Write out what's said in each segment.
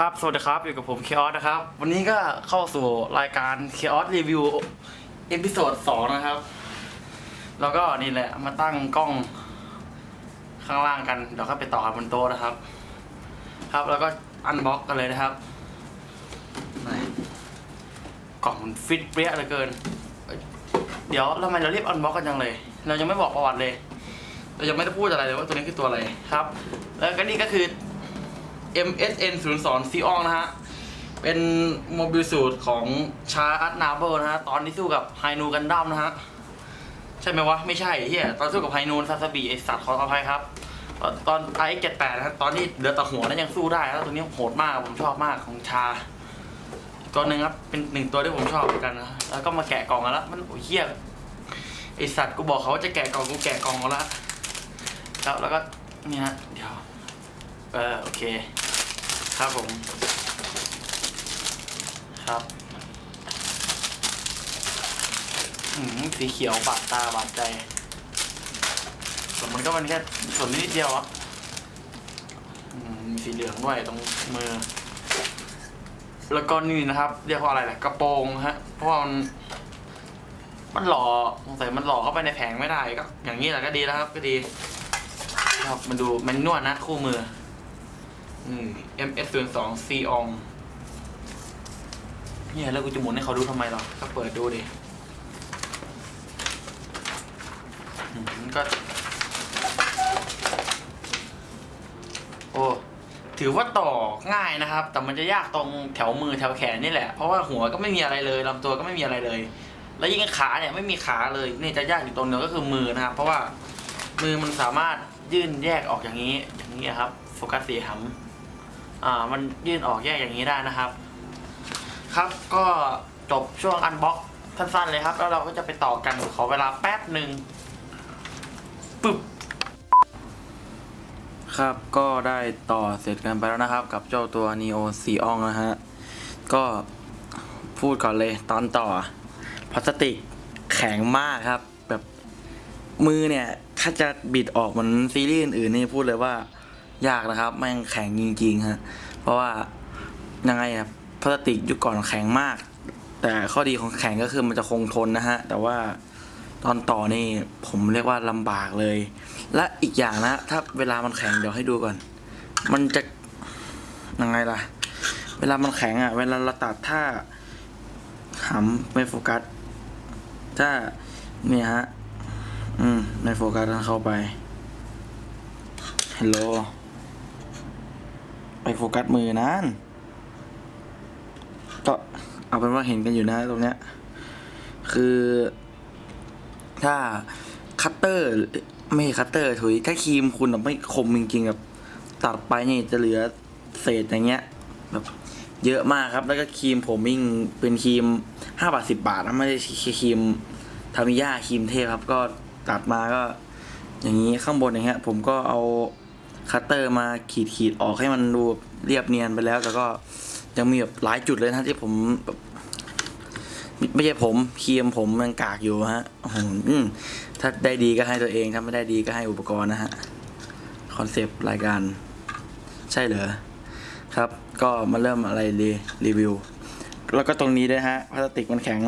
ครับ สวัสดีครับ อยู่กับผมเคออสนะครับ วันนี้ก็เข้าสู่รายการเคออสรีวิวเอพิโซดสองนะครับ แล้วก็นี่แหละมาตั้งกล้องข้างล่างกันเดี๋ยวก็ไปต่อกันบนโต๊ะนะครับ ครับแล้วก็อันบ็อกกันเลยนะครับไหนกล่องมันฟิตเปรี้ยเหลือเกิน เดี๋ยวทำไมเราเรียกอันบ็อกกันจังเลย เรายังไม่บอกประวัติเลย เรายังไม่ได้พูดอะไรเลยว่าตัวนี้คือตัวอะไรครับ แล้วก็นี่ก็คือ MSN 0 2ซีอองนะฮะ เป็นโมบิลสูตรของชาอัตนาเบิลนะฮะ ตอนที่สู้กับไฮนูกันดั้มนะฮะ ใช่ไหมวะ ไม่ใช่เฮียตอนสู้กับไฮนูซาซาบิไอสัตว์ขออภัยครับตอนตอนไอเจ็ดแปดนะ ตอนที่เหลือแต่หัวนั้นยังสู้ได้แล้วตัวนี้โหดมากผมชอบมากของชาตัวหนึ่งครับเป็นหนึ่งตัวที่ผมชอบเหมือนกันนะแล้วก็มาแกะกล่องกันแล้วมันโอ้ยเฮียไอสัตว์กูบอกเขาว่าจะแกะกล่องกูแกะกล่องมาแล้วแล้วก็นี่ฮะเดี๋ยวเออโอเค ครับผม ครับอืมสีเขียวบาดตาบาดใจ ส่วนมันก็มันแค่ส่วนนิดเดียวอะอืมมีสีเหลืองด้วยตรงมือ แล้วก็นี่นะครับ เรียกว่าอะไรแหละกระโปรงฮะ เพราะว่ามัน มันหล่อสงสัยมันหล่อเข้าไปในแผงไม่ได้ก็ อย่างนี้แหละก็ดีแล้วครับ ก็ดี ครับมันดูมันนวดนะคู่มือ MS 0 2 C on เนี่ยแล้วกูจะหมุนให้เขาดูทำไมหรอก็เปิดดูดิอืมก็ โอ้ถือว่าต่อง่ายนะครับ แต่มันจะยากตรงแถวมือแถวแขนนี่แหละ เพราะว่าหัวก็ไม่มีอะไรเลยลำตัวก็ไม่มีอะไรเลย แล้วยิ่งขาเนี่ยไม่มีขาเลยนี่จะยากอยู่ตรงเดียวก็คือมือนะครับ เพราะว่ามือมันสามารถยื่นแยกออกอย่างนี้ อย่างนี้ครับ โฟกัสสีหำอ่า มันยื่นออกแยกอย่างนี้ได้นะครับ ครับก็จบช่วงอันบ็อกสั้นๆเลยครับ แล้วเราก็จะไปต่อกันขอเวลาแป๊บหนึ่งปึ๊บครับก็ได้ต่อเสร็จกันไปแล้วนะครับ กับเจ้าตัว Neo ซีอองนะฮะ ก็พูดก่อนเลยตอนต่อพลาสติกแข็งมากครับ แบบมือเนี่ย ถ้าจะบิดออกเหมือนซีรีส์อื่นๆนี่พูดเลยว่า ยากนะครับแม่งแข็งจริงๆฮะเพราะว่ายังไงอะพลาสติกยุคก่อนแข็งมาก แต่ข้อดีของแข็งก็คือมันจะคงทนนะฮะ แต่ว่าตอนต่อนี่ผมเรียกว่าลำบากเลย และอีกอย่างนะ ถ้าเวลามันแข็งเดี๋ยวให้ดูก่อน มันจะยังไงล่ะ เวลามันแข็งอะเวลาเราตัดถ้าหำไม่โฟกัส ถ้าเนี่ยฮะ อืม ไม่โฟกัสเข้าไปฮัลโหล ไปโฟกัสมือนั้น ก็เอาเป็นว่าเห็นกันอยู่นะตรงเนี้ย คือ ถ้าคัตเตอร์ไม่คัตเตอร์ถุยถ้าครีมคุณแบบไม่คมจริงๆแบบตัดไปเนี่ยจะเหลือเศษอย่างเงี้ยแบบเยอะมากครับ แล้วก็ครีมผมมิ่งเป็นครีมห้าบาทสิบบาทนะไม่ได้ครีมทามิยาครีมเทพครับ ก็ตัดมาก็ อย่างนี้ข้างบนอย่างเงี้ยผมก็เอา คัตเตอร์มาขีดขีดออกให้มันดูเรียบเนียนไปแล้วแต่ก็ยังมีแบบหลายจุดเลยนะที่ผมแบบไม่ใช่ผมเครีมผมมันกากอยู่ฮะโอ้โหอืมถ้าได้ดีก็ให้ตัวเอง ถ้าไม่ได้ดีก็ให้อุปกรณ์นะฮะคอนเซปต์รายการ ใช่เหรอครับ ก็มาเริ่มอะไรรีรีวิว แล้วก็ตรงนี้ด้วยฮะพลาสติกมันแข็ง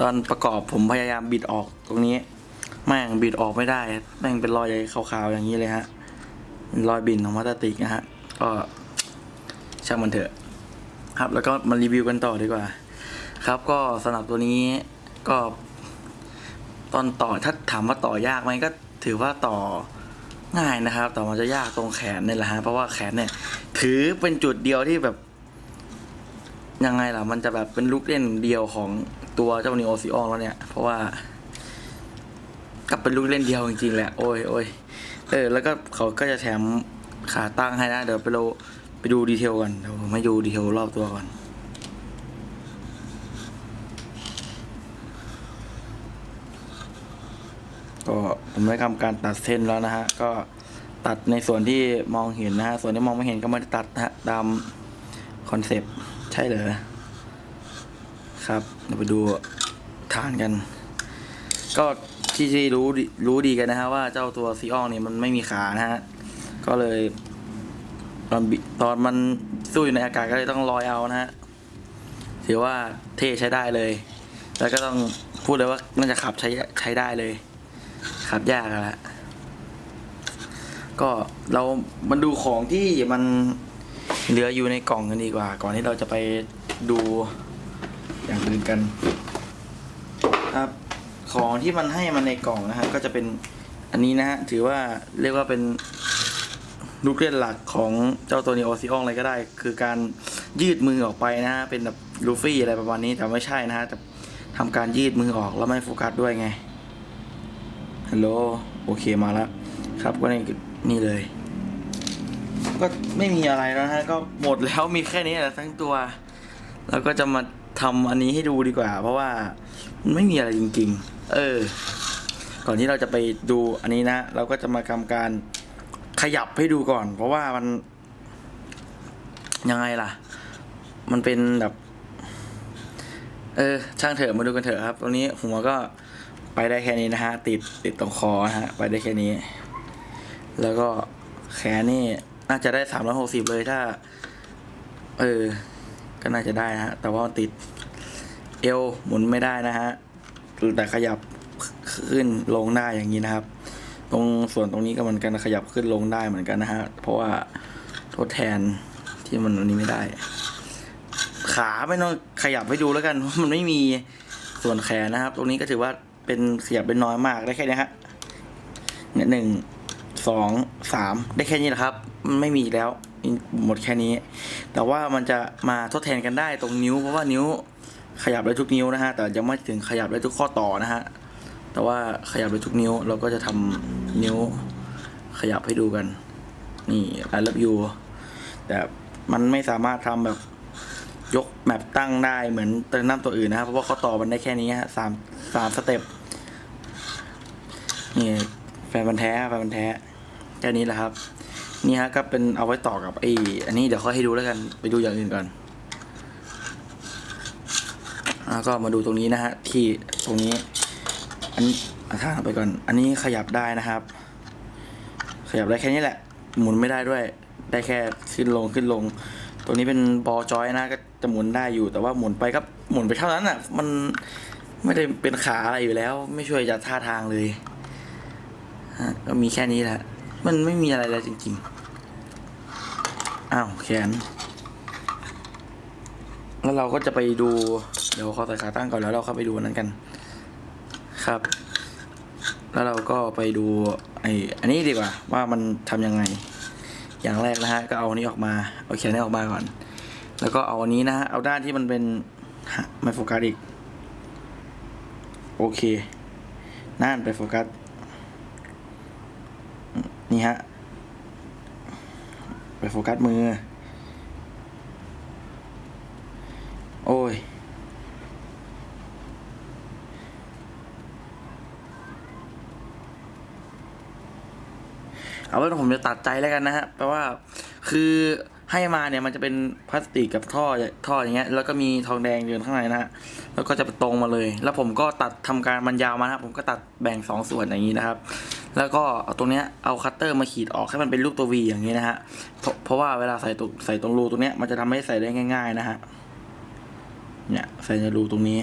ตอนประกอบผมพยายามบิดออกตรงนี้ แม่งบิดออกไม่ได้ แม่งเป็นรอยขาวๆอย่างนี้เลยฮะ รอยบินของพลาสติกนะฮะก็ช่างมันเถอะ ครับ แล้วก็มารีวิวกันต่อดีกว่า ครับก็สำหรับตัวนี้ก็ ตอนต่อถ้าถามว่าต่อยากไหมก็ถือว่าต่อง่ายนะครับ แต่มันจะยากตรงแขนนี่แหละฮะเพราะว่าแขนเนี่ย ถือเป็นจุดเดียวที่แบบยังไงล่ะ มันจะแบบเป็นลูกเล่นเดียวของตัวเจ้านีโอซิออนแล้วเนี่ย เพราะว่า ก็เป็นลูกเล่นเดียวจริงๆแหละโอ้ยโอ้ยเออ แล้วก็เขาก็จะแถมขาตั้งให้นะ เดี๋ยวไปเราไปดูดีเทลกันเดี๋ยวผมให้ดูดีเทลรอบตัวก่อนก็ผมได้ทำการตัดเส้นแล้วนะฮะ ก็ตัดในส่วนที่มองเห็นนะฮะ ส่วนที่มองไม่เห็นก็ไม่ได้ตัดนะฮะ ตามคอนเซปต์ใช่เหรอครับ เดี๋ยวไปดูฐานกัน ก็ ที่ที่รู้ดีรู้ดีกันนะฮะว่าเจ้าตัวซีอองเนี่ยมันไม่มีขานะฮะ ก็เลยตอนตอนมันสู้อยู่ในอากาศก็เลยต้องลอยเอานะฮะ ถือว่าเท่ใช้ได้เลย แล้วก็ต้องพูดเลยว่าน่าจะขับใช้ใช้ได้เลย ขับยากอะละก็เรามาดูของที่มันเหลืออยู่ในกล่องกันดีกว่า ก่อนที่เราจะไปดูอย่างอื่นกัน ครับ ของที่มันให้มันในกล่องนะฮะก็จะเป็นอันนี้นะฮะถือว่าเรียกว่าเป็นลูกเล่นหลักของเจ้าตัวนี้โอซิอองอะไรก็ได้ คือการยืดมือออกไปนะฮะเป็นแบบลูฟี่อะไรประมาณนี้แต่ไม่ใช่นะฮะแต่ทำการยืดมือออกแล้วไม่โฟกัสด้วยไงฮัลโหลโอเคมาแล้วครับก็นี่นี่เลย ก็ไม่มีอะไรแล้วนะฮะก็หมดแล้วมีแค่นี้แหละทั้งตัว แล้วก็จะมาทำอันนี้ให้ดูดีกว่า เพราะว่ามันไม่มีอะไรจริง ๆ เออ ก่อนที่เราจะไปดูอันนี้นะ เราก็จะมาทำการขยับให้ดูก่อน เพราะว่ามัน ยังไงล่ะ มันเป็นแบบ เออ ช่างเถอะมาดูกันเถอะครับตรงนี้หัวก็ไปได้แค่นี้นะฮะ ติดติดตรงคอนะฮะ ไปได้แค่นี้ แล้วก็แขนนี่น่าจะได้สามร้อยหกสิบเลยถ้า เออ ก็น่าจะได้นะฮะ แต่ว่าติด เอวหมุนไม่ได้นะฮะ แต่ขยับขึ้นลงได้อย่างนี้นะครับ ตรงส่วนตรงนี้ก็เหมือนกันขยับขึ้นลงได้เหมือนกันนะฮะเพราะว่าทดแทนที่มันอันนี้ไม่ได้ ขาไม่ต้องขยับให้ดูแล้วกันเพราะมันไม่มีส่วนแขนนะครับ ตรงนี้ก็ถือว่าเป็นขยับเป็นน้อยมากได้แค่นี้ฮะเนี่ยหนึ่งสองสามได้แค่นี้แหละครับ ไม่มีแล้วหมดแค่นี้ แต่ว่ามันจะมาทดแทนกันได้ตรงนิ้วเพราะว่านิ้ว ขยับได้ทุกนิ้วนะฮะ แต่ยังไม่ถึงขยับได้ทุกข้อต่อนะฮะ แต่ว่าขยับได้ทุกนิ้ว เราก็จะทำนิ้วขยับให้ดูกัน นี่ I love you แต่มันไม่สามารถทำแบบยกแมปตั้งได้เหมือนเตัวน้ำตัวอื่นนะครับ เพราะว่าข้อต่อมันได้แค่นี้ฮะสามสามสเต็ป นี่แฟนบันแท้แฟนบันแท้แค่นี้แหละครับ นี่ฮะก็เป็นเอาไว้ต่อกับไอ้อันนี้เดี๋ยวค่อยให้ดูแล้วกัน ไปดูอย่างอื่นก่อน แล้วก็มาดูตรงนี้นะฮะที่ตรงนี้ อันนี้าท่าไปก่อน อันนี้ขยับได้นะครับ ขยับได้แค่นี้แหละ หมุนไม่ได้ด้วย ได้แค่ขึ้นลงขึ้นลงตัวนี้เป็นบอจอยนะก็จะหมุนได้อยู่ แต่ว่าหมุนไปก็หมุนไปเท่านั้นอะ มันไม่ได้เป็นขาอะไรอยู่แล้ว ไม่ช่วยจัดท่าทางเลยฮะก็มีแค่นี้แหละ มันไม่มีอะไรแล้วจริงๆ อ้าวแขน แล้วเราก็จะไปดู เดี๋ยวขอใส่ขาตั้งก่อนแล้วเราเข้าไปดูนั้นกัน ครับ แล้วเราก็ไปดูไออันนี้ดีกว่า ว่ามันทำยังไง อย่างแรกนะฮะก็เอาอันนี้ออกมาเอาแขนนี้ออกมาก่อน แล้วก็เอาอันนี้นะฮะเอาด้านที่มันเป็นไม่โฟกัสอีก โอเค นั่นไปโฟกัส นี่ฮะ ไปโฟกัสมือ โอ้ย เอาเป็นว่าผมจะตัดใจแล้วกันนะฮะ แปลว่า คือให้มาเนี่ยมันจะเป็นพลาสติกกับท่อท่ออย่างเงี้ย แล้วก็มีทองแดงอยู่ข้างในนะฮะ แล้วก็จะตรงมาเลย แล้วผมก็ตัดทำการมันยาวมานะครับผมก็ตัดแบ่งสองส่วนอย่างนี้นะครับ แล้วก็เอาตรงเนี้ยเอาคัตเตอร์มาขีดออกให้มันเป็นรูปตัววีอย่างนี้นะฮะ เพราะว่าเวลาใส่ตรงใส่ตรงรูตรงเนี้ยมันจะทำให้ใส่ได้ง่าย ๆ นะฮะ เนี่ยใส่ในรูตรงนี้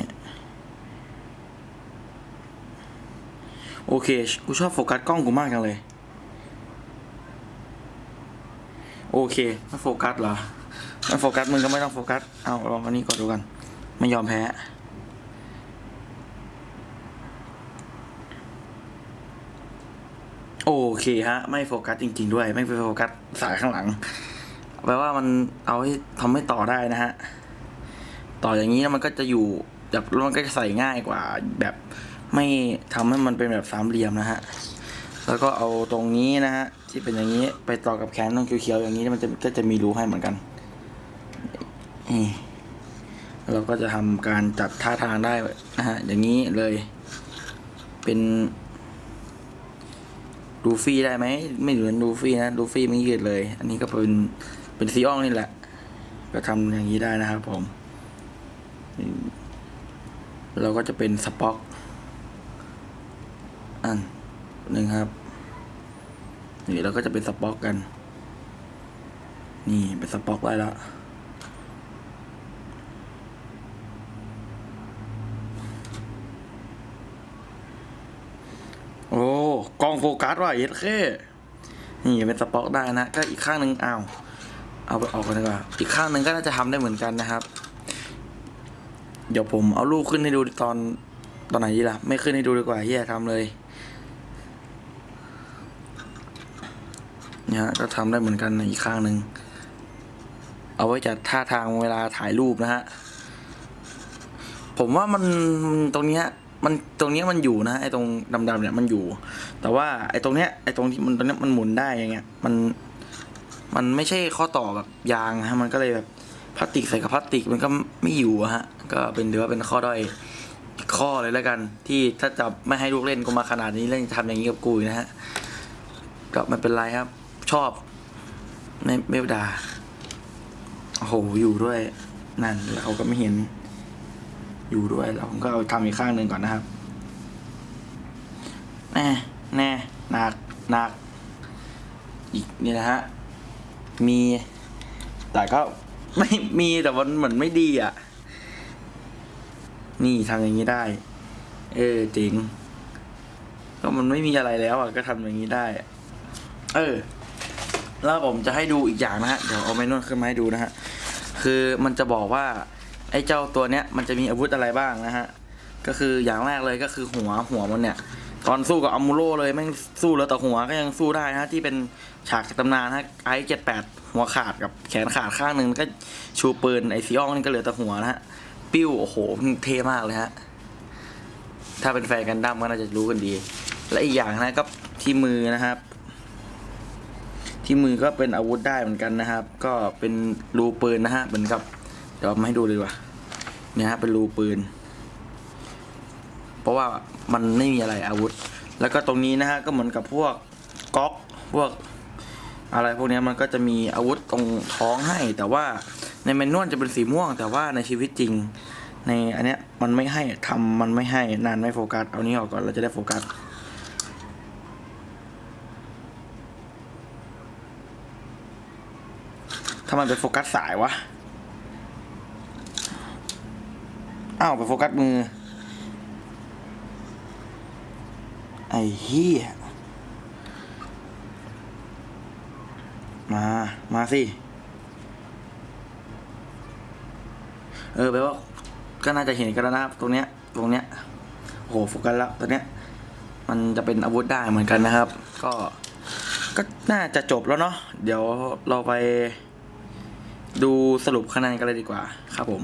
โอเค กูชอบโฟกัสกล้องกูมากจังเลย โอเคไม่โฟกัสเหรอไม่โฟกัสมึงก็ไม่ต้องโฟกัส เอาลองอันนี้ก่อนดูกัน ไม่ยอมแพ้โอเคฮะ ไม่โฟกัสจริง ๆ ด้วย ไม่ไปโฟกัสสายข้างหลังแปลว่ามันเอาให้ทำให้ต่อได้นะฮะ ต่ออย่างนี้แล้วมันก็จะอยู่แบบมันก็จะใส่ง่ายกว่า แบบไม่ทำให้มันเป็นแบบสามเหลี่ยมนะฮะแล้วก็เอาตรงนี้นะฮะที่เป็นอย่างนี้ไปต่อกับแขนตรงเขียวๆอย่างนี้มันจะก็จะมีรูให้เหมือนกันเราก็จะทำการจัดท่าทางได้นะฮะอย่างนี้เลย เป็นลูฟี่ได้ไหมไม่เหมือนลูฟี่นะลูฟี่ไม่ยืดเลย อันนี้ก็เป็นเป็นซีอองนี่แหละ ก็ทำอย่างนี้ได้นะครับผม เราก็จะเป็นสป็อกอันหนึ่งครับ นี่เราก็จะเป็นสป็อกกัน นี่เป็นสป็อกได้แล้วโอ้กล้องโฟกัสว่ะเย็ดคนี่เป็นสป็อกได้นะ ก็อีกข้างหนึ่งเอา เอาไปออกกันดีกว่า อีกข้างหนึ่งก็น่าจะทำได้เหมือนกันนะครับ เดี๋ยวผมเอารูปขึ้นให้ดูตอนตอนไหนดีล่ะ ไม่ขึ้นให้ดูดีกว่าเฮียทำเลยเนี่ยฮะก็ทำได้เหมือนกันในอีกข้างหนึ่งเอาไว้จัดท่าทางเวลาถ่ายรูปนะฮะผมว่ามันตรงเนี้ยมันตรงเนี้ยมันอยู่นะไอ้ตรงดำๆเนี่ยมันอยู่ แต่ว่าไอ้ตรงเนี้ยไอ้ตรงที่มันตรงเนี้ยมันหมุนได้อย่างเงี้ยมันมันไม่ใช่ข้อต่อแบบยางนะฮะมันก็เลยแบบ พลาสติกใส่กับพลาสติกมันก็ไม่อยู่ฮะ ก็เป็นถือว่าเป็นข้อด้อยข้อเลยแล้วกัน ที่ถ้าจะไม่ให้ลูกเล่นกูมาขนาดนี้เล่นทำอย่างนี้กับกูนะฮะก็ไม่เป็นไรครับ ชอบไม่ไม่ด่าโอ้โหอยู่ด้วย นั่นเราก็ไม่เห็น อยู่ด้วยแล้วผมก็เอาทำอีกข้างหนึ่งก่อนนะครับแน่แน่หนักหนักอีกนี่นะฮะมีแต่ก็ ไม่มีแต่มันเหมือนไม่ดีอะ นี่ทำอย่างนี้ได้ เออจริง ก็มันไม่มีอะไรแล้วอะ ก็ทำอย่างนี้ได้เออ แล้วผมจะให้ดูอีกอย่างนะฮะ เดี๋ยวเอาไม้นวดขึ้นมาให้ดูนะฮะ คือมันจะบอกว่า ไอ้เจ้าตัวเนี้ยมันจะมีอาวุธอะไรบ้างนะฮะ ก็คืออย่างแรกเลยก็คือหัวหัวมันเนี่ย ตอนสู้กับอัมมูโรเลยแม่งสู้แล้วแต่หัวก็ยังสู้ได้ฮะที่เป็นฉากตำนานฮะไอเจ็ดแปดหัวขาดกับแขนขาดข้างหนึ่งก็ชูปืนไอซีอองนี่ก็เหลือแต่หัวนะฮะปิ้วโอ้โหเท่มากเลยฮะถ้าเป็นแฟนกันดั้มก็น่าจะรู้กันดี และอีกอย่างนะก็ที่มือนะครับ ที่มือก็เป็นอาวุธได้เหมือนกันนะครับ ก็เป็นรูปืนนะฮะเหมือนกับเดี๋ยวมาให้ดูเลยว่าเนี่ยฮะเป็นรูปืน เพราะว่ามันไม่มีอะไรอาวุธ แล้วก็ตรงนี้นะฮะก็เหมือนกับพวกก๊อกพวกอะไรพวกนี้มันก็จะมีอาวุธตรงท้องให้ แต่ว่าในแมนนวลจะเป็นสีม่วง แต่ว่าในชีวิตจริง ในอันเนี้ยมันไม่ให้ทำมันไม่ให้นานไม่โฟกัสเอานี้ออกก่อนเราจะได้โฟกัสถ้ามันเป็นโฟกัสสายวะอ้าวไปโฟกัสมือ ไอ้เหี้ยมา มาสิ เออแปลว่า ก็น่าจะเห็นกันแล้วนะครับ ตรงเนี้ย ตรงเนี้ย โอ้โหโฟกัสแล้วตัวเนี้ย มันจะเป็นอาวุธได้เหมือนกันนะครับ ก็ ก็น่าจะจบแล้วเนาะ เดี๋ยวเราไปดูสรุปคะแนนกันเลยดีกว่า ครับผม